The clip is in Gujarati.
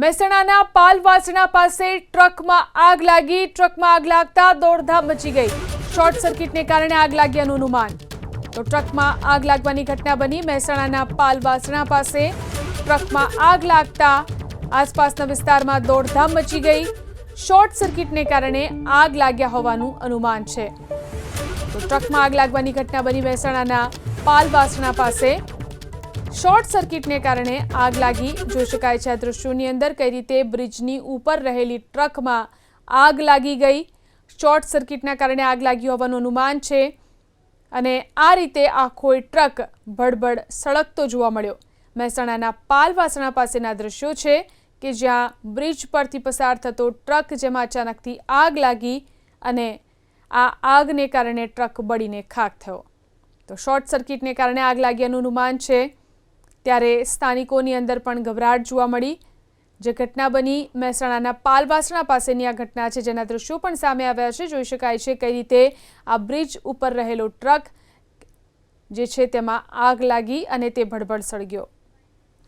મહેસાણાના પાલવાસણા પાસે ટ્રકમાં આગ લાગી. ટ્રકમાં આગ લાગતા દોડધામ મચી ગઈ. શોર્ટ સર્કિટને કારણે આગ લાગ્યાનું અનુમાન. તો ટ્રકમાં આગ લાગવાની ઘટના બની મહેસાણાના પાલવાસણા પાસે. ટ્રકમાં આગ લાગતા આસપાસના વિસ્તારમાં દોડધામ મચી ગઈ. શોર્ટ સર્કિટને કારણે આગ લાગ્યા હોવાનું અનુમાન છે. તો ટ્રકમાં આગ લાગવાની ઘટના બની મહેસાણાના પાલવાસણા પાસે. શોર્ટ સર્કિટને કારણે આગ લાગી. જોઈ શકાય છે આ દૃશ્યોની અંદર કઈ રીતે બ્રિજની ઉપર રહેલી ટ્રકમાં આગ લાગી ગઈ? શોર્ટ સર્કિટના કારણે આગ લાગી હોવાનું અનુમાન છે. અને આ રીતે આખો ટ્રક ભડભડ સળગતો જોવા મળ્યો. મહેસાણાના પાલવાસણા પાસેના દ્રશ્યો છે કે જ્યાં બ્રિજ પરથી પસાર થતો ટ્રક જેમાં અચાનકથી આગ લાગી અને આ આગને કારણે ટ્રક બળીને ખાક થયો. તો શોર્ટ સર્કિટને કારણે આગ લાગ્યાનું અનુમાન છે. ત્યારે સ્થાનિકોની અંદર પણ ગભરાટ જોવા મળી. જે ઘટના બની મહેસાણાના પાલવાસણા પાસેની આ ઘટના છે, જેના દ્રશ્યો પણ સામે આવ્યા છે. જોઈ શકાય છે કઈ રીતે આ બ્રિજ ઉપર રહેલો ટ્રક જે છે તેમાં આગ લાગી અને તે ભડભડ સળગ્યો.